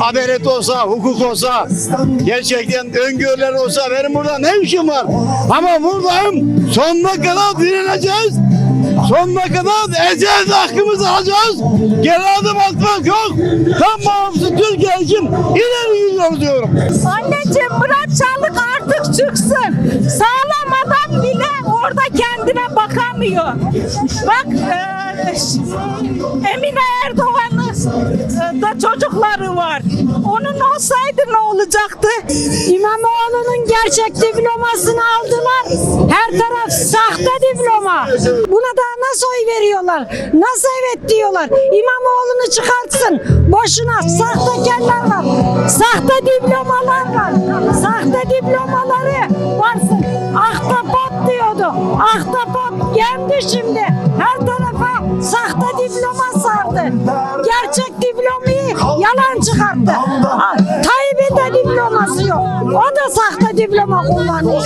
adalet olsa, hukuk olsa, gerçekten öngörüler olsa benim burada ne işim var? Ama buradayım. Sonuna kadar direneceğiz. Sonuna kadar edeceğiz, hakkımızı alacağız. Geri adım atmak yok. Tam bağımsız Türkiye için ileri gidiyoruz diyorum. Anneciğim Murat Çalık artık çıksın. Sağlam adam bile orada kendine bakamıyor. Bak eee, Emine Erdoğan'ın eee, da çocukları var. Onun olsaydı ne olacaktı? İmamoğlu'nun gerçek diplomasını aldılar. Her taraf sahte diploma. Buna da nasıl oy veriyorlar? Nasıl evet diyorlar? İmamoğlu'nu çıkartsın. Boşuna sahtekarlar var. Sahte diplomalar var. Sahte diplomaları varsın. Ahtapot diyordu. Ahtapot geldi şimdi. Sardı. Gerçek diplomayı yalan çıkarttı. Tayyip'in de diploması yok. O da sahte diploma kullanıyor.